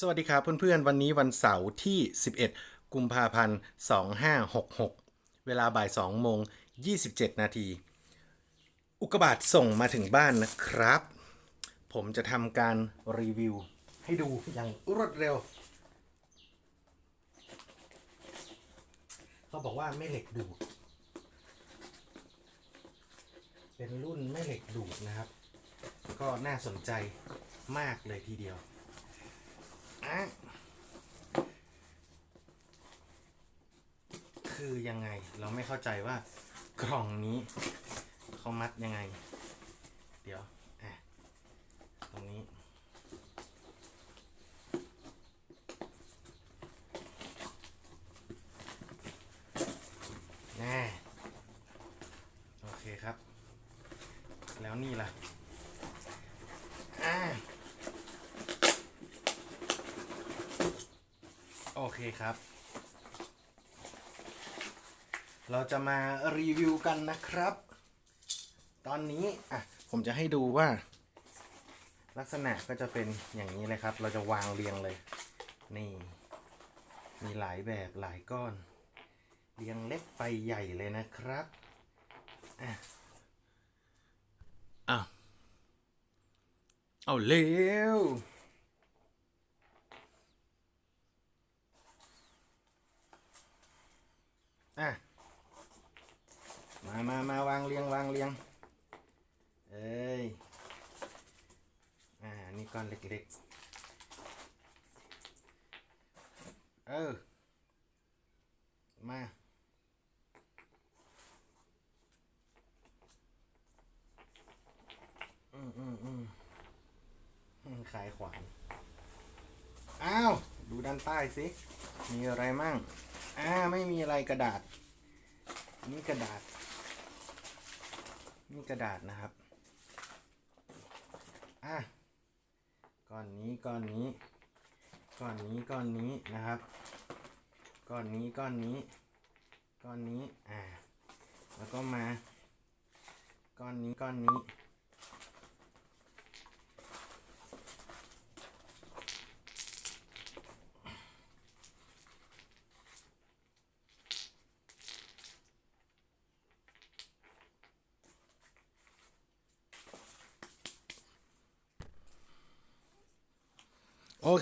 สวัสดีครับเพื่อนๆ วันนี้วันเสาร์ที่ 11 กุมภาพันธ์ 2566 เวลาบ่าย2โมง 27 นาที อุกกาบาตส่งมาถึงบ้านนะครับ ผมจะทำการรีวิว ให้ดูอย่างรวดเร็ว เขาบอกว่าแม่เหล็กดูด เป็นรุ่นแม่เหล็กดูดนะครับ ก็น่าสนใจมากเลยทีเดียว คือยังไงเราไม่เข้าใจว่ากล่องนี้เขามัดยังไง เดี๋ยวอะตรงนี้ แน่ โอเคครับ แล้วนี่ล่ะ อ่า โอเคครับ เราจะมารีวิวกันนะครับ ตอนนี้อะผมจะให้ดูว่า ลักษณะก็จะเป็นอย่างนี้เลยครับ เราจะวางเรียงเลย นี่ มีหลายแบบหลายก้อน เรียงเล็กไปใหญ่เลยนะครับอะอ้าวเอาเร็ว อะ มามามาวางเรียงวางเรียง เอ้ย อ่า นี่ก้อนเล็กๆ เออ มาอืมอืมอืมอืมขายขวาน อ้าว ดูด้านใต้สิ มีอะไรมั่ง อ่า ไม่มีอะไรกระดาษ นี่กระดาษ นี่กระดาษนะครับ อะก้อนนี้ก้อนนี้ก้อนนี้ก้อนนี้นะครับก้อนนี้ก้อนนี้ก้อนนี้อ่าแล้วก็มาก้อนนี้ก้อนนี้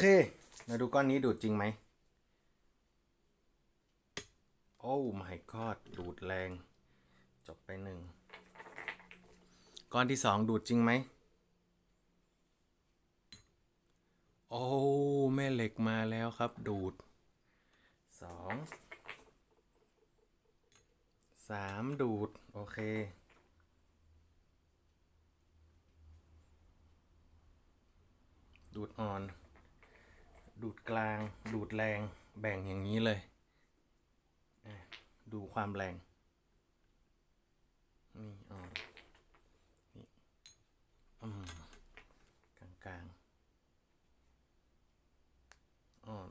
เค มาดูก้อนนี้ดูดจริงไหม โอ้ my god ดูดแรง จบไปหนึ่ง ก้อนที่สองดูดจริงไหม โอ้ แม่เหล็กมาแล้วครับ ดูดสองสามดูด โอเคดูดอ่อน ดูดกลาง ดูดแรง แบ่งอย่างนี้เลย ดูความแรง นี่อ่อนนี่อืมกลางกลางอ่อน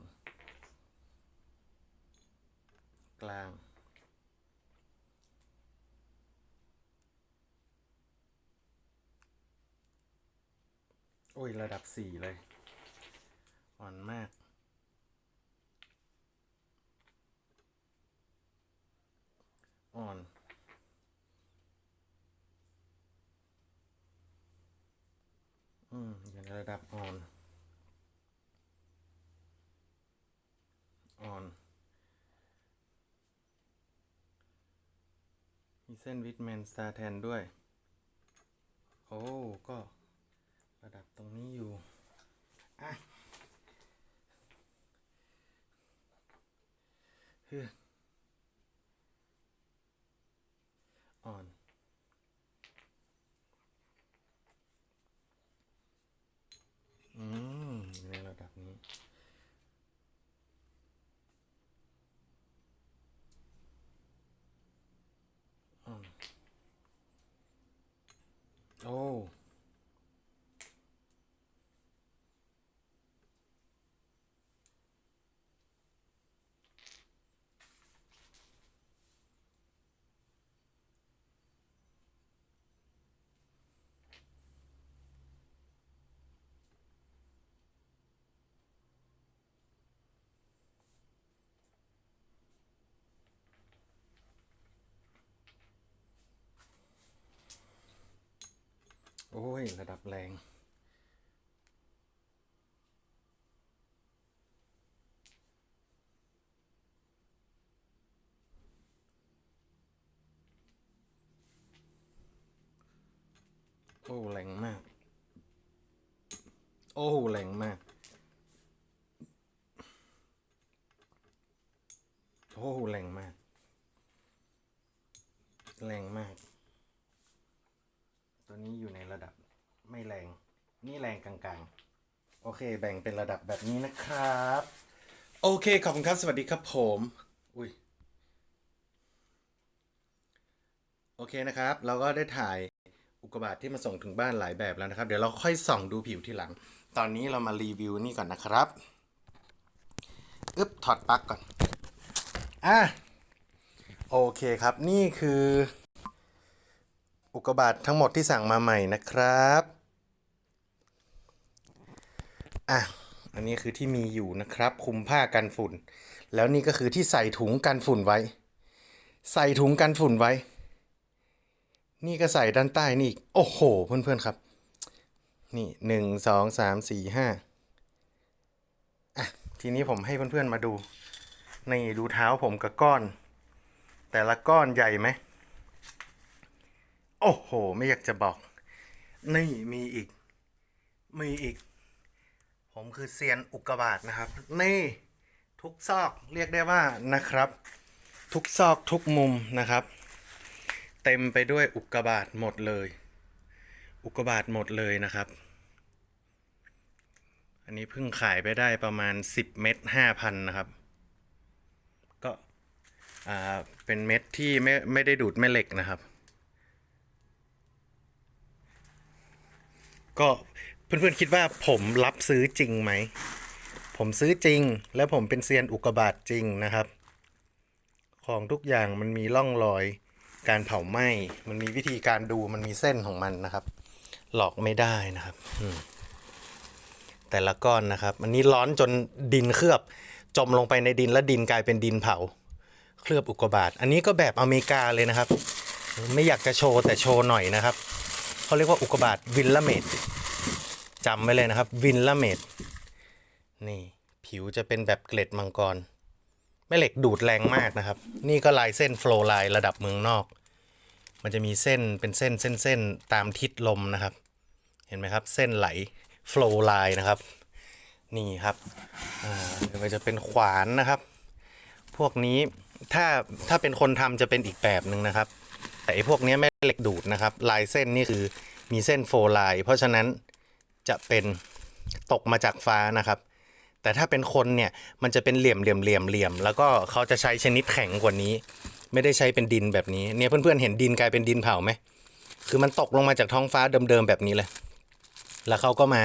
กลาง โอ้ย ระดับสี่เลย อ่อนมาก อ่อนอืมอยู่ในระดับอ่อน อ่อน มีเส้นวิตแมนสตาร์แทนด้วย โอ้ ก็ระดับตรงนี้อยู่ อะ เฮ้ยอ่อน อืมอยู่ในระดับนี้ อ่อน โอ้ โอ้ย ระดับแรงโอ้แรงมาก โอ้แรงมาก โอ้แรงมาก แรงมาก นี้อยู่ในระดับไม่แรง นี่แรงกลางๆ โอเค แบ่งเป็นระดับแบบนี้นะครับ โอเค ขอบคุณครับ สวัสดีครับผม อุ้ย โอเคนะครับ เราก็ได้ถ่ายอุกกาบาตที่มาส่งถึงบ้านหลายแบบแล้วนะครับ เดี๋ยวเราค่อยส่องดูผิวทีหลัง ตอนนี้เรามารีวิวนี่ก่อนนะครับ อึ๊บ ถอดปลั๊กก่อน อะ โอเคครับ นี่คือ อุกกาบาตทั้งหมดที่สั่งมาใหม่นะครับอะอันนี้คือที่มีอยู่นะครับคุมผ้ากันฝุ่น แล้วนี่ก็คือที่ใส่ถุงกันฝุ่นไว้ ใส่ถุงกันฝุ่นไว้ นี่ก็ใส่ด้านใต้นี่โอ้โหเพื่อนๆครับ นี่หนึ่งสองสามสี่ห้าอะทีนี้ผมให้เพื่อนๆมาดูนี่ดูเท้าผมกับก้อน แต่ละก้อนใหญ่ไหม โอ้โห ไม่อยากจะบอก นี่มีอีก มีอีก ผมคือเซียนอุกกาบาตนะครับ นี่ทุกซอกเรียกได้ว่านะครับ ทุกซอกทุกมุมนะครับ เต็มไปด้วยอุกกาบาตหมดเลย อุกกาบาตหมดเลยนะครับ อันนี้เพิ่งขายไปได้ประมาณ 10 เม็ด5,000 นะครับ ก็อ่าเป็นเม็ดที่ไม่ไม่ได้ดูดแม่เหล็กนะครับ ก็เพื่อนๆคิดว่าผมรับซื้อจริงไหม ผมซื้อจริง และผมเป็นเซียนอุกกาบาตจริงนะครับ ของทุกอย่างมันมีร่องรอย การเผาไหม้ มันมีวิธีการดูมันมีเส้นของมันนะครับ หลอกไม่ได้นะครับแต่ละก้อนนะครับ อันนี้ร้อนจนดินเคลือบ จมลงไปในดินแล้วดินกลายเป็นดินเผา เคลือบอุกกาบาตอันนี้ก็แบบอเมริกาเลยนะครับ ไม่อยากจะโชว์แต่โชว์หน่อยนะครับ เขาเรียกว่าอุกบาตวินลาเมดจำไว้เลยนะครับ วินลาเมดนี่ผิวจะเป็นแบบเกล็ดมังกรแม่เหล็กดูดแรงมากนะครับ นี่ก็ลายเส้นโฟล์ไลน์ระดับเมืองนอก มันจะมีเส้นเป็นเส้นเส้นเส้นตามทิศลมนะครับ เห็นไหมครับ เส้นไหลโฟล์ไลน์นะครับ นี่ครับอ่ามันจะเป็นขวานนะครับ พวกนี้ถ้าถ้าเป็นคนทำจะเป็นอีกแบบหนึ่งนะครับ แต่ไอ้พวกนี้แม่เหล็กดูดนะครับ ลายเส้นนี่คือมีเส้นโฟลาย เพราะฉะนั้นจะเป็นตกมาจากฟ้านะครับ แต่ถ้าเป็นคนเนี่ยมันจะเป็นเหลี่ยมเหลี่ยมเหลี่ยมเหลี่ยมแล้วก็เขาจะใช้ชนิดแข็งกว่านี้ ไม่ได้ใช้เป็นดินแบบนี้ เนี่ยเพื่อนๆเห็นดินกลายเป็นดินเผาไหมคือมันตกลงมาจากท้องฟ้าเดิมๆแบบนี้เลย แล้วเขาก็มา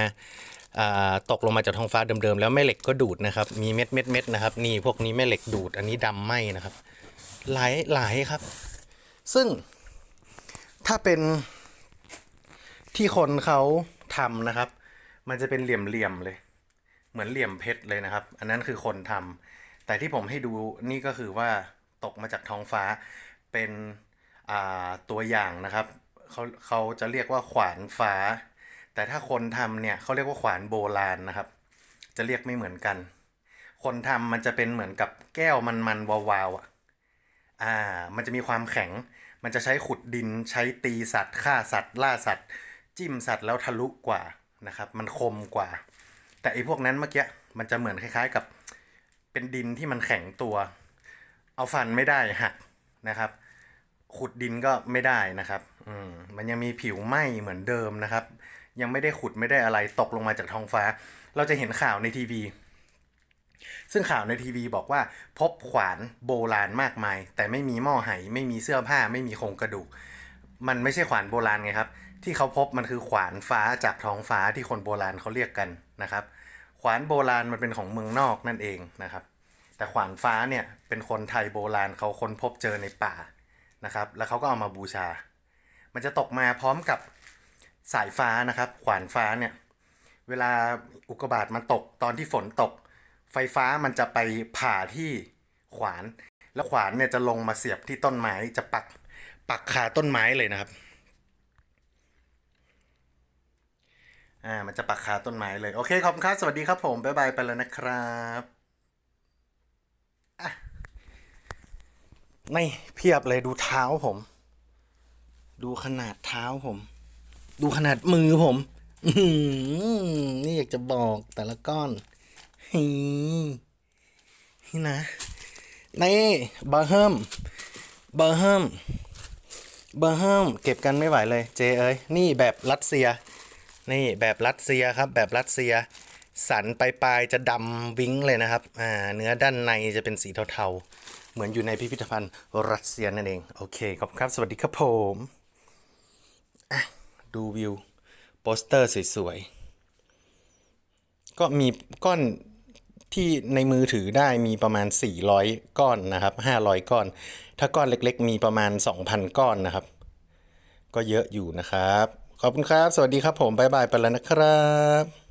าตกลงมาจากท้องฟ้าเดิมๆแล้วแม่เหล็กก็ดูดนะครับ มีเม็ดเม็ดเม็ดนะครับ นี่พวกนี้แม่เหล็กดูด อันนี้ดำไหมนะครับ หลายหลายครับ ซึ่งถ้าเป็นที่คนเขาทำนะครับ มันจะเป็นเหลี่ยมๆเลย เหมือนเหลี่ยมเพชรเลยนะครับ อันนั้นคือคนทำแต่ที่ผมให้ดูนี่ก็คือว่าตกมาจากท้องฟ้าเป็นตัวอย่างนะครับเขาเขาจะเรียกว่าขวานฟ้า แต่ถ้าคนทำเนี่ยเขาเรียกว่าขวานโบราณนะครับ จะเรียกไม่เหมือนกัน คนทำมันจะเป็นเหมือนกับแก้วมันๆวาวๆอะอ่า มันจะมีความแข็ง มันจะใช้ขุดดินใช้ตีสัตว์ฆ่าสัตว์ ล่าสัตว์ จิ้มสัตว์แล้วทะลุกว่านะครับ มันคมกว่า แต่ไอ้พวกนั้นเมื่อกี้มันจะเหมือนคล้ายๆกับ เป็นดินที่มันแข็งตัว เอาฟันไม่ได้หักนะครับ ขุดดินก็ไม่ได้นะครับอืมมันยังมีผิวไหม้เหมือนเดิมนะครับ ยังไม่ได้ขุดไม่ได้อะไรตกลงมาจากท้องฟ้า เราจะเห็นข่าวในทีวี ซึ่งข่าวในทีวีบอกว่าพบขวานโบราณมากมาย แต่ไม่มีหม้อไหไม่มีเสื้อผ้า ไม่มีโครงกระดูก มันไม่ใช่ขวานโบราณไงครับ ที่เขาพบมันคือขวานฟ้าจากท้องฟ้าที่คนโบราณเขาเรียกกันนะครับ ขวานโบราณมันเป็นของเมืองนอกนั่นเองนะครับ แต่ขวานฟ้าเนี่ยเป็นคนไทยโบราณเขาค้นพบเจอในป่านะครับ แล้วเขาก็เอามาบูชา มันจะตกมาพร้อมกับสายฟ้านะครับ ขวานฟ้าเนี่ย เวลาอุกกาบาตมันตกตอนที่ฝนตก ไฟฟ้ามันจะไปผ่าที่ขวาน แล้วขวานเนี่ยจะลงมาเสียบที่ต้นไม้จะปักปักคาต้นไม้เลยนะครับอ่ามันจะปักคาต้นไม้เลย โอเคขอบคุณครับ สวัสดีครับผมบ๊ายบายไปแล้วนะครับอะนี่เพียบเลยดูเท้าผม ดูขนาดเท้าผม ดูขนาดมือผมอืนี่อยากจะบอกแต่ละก้อน นี่นะนี่เบอร์เฮิมเบอร์เฮิมเบอร์เฮิมเก็บกันไม่ไหวเลยเจเอ้ยนี่แบบรัสเซีย นี่แบบรัสเซียครับ แบบรัสเซีย สันปลายๆจะดำวิ้งเลยนะครับอ่าเนื้อด้านในจะเป็นสีเทาๆ เหมือนอยู่ในพิพิธภัณฑ์รัสเซียนั่นเอง โอเคขอบคุณครับสวัสดีครับผมดูวิวโปสเตอร์สวยๆก็มีก้อน ที่ในมือถือได้มีประมาณ 400 ก้อนนะครับ 500 ก้อน ถ้าก้อนเล็กๆ มีประมาณ 2,000 ก้อนนะครับ ก็เยอะอยู่นะครับ ขอบคุณครับ สวัสดีครับผม บ๊ายบายไปแล้วนะครับ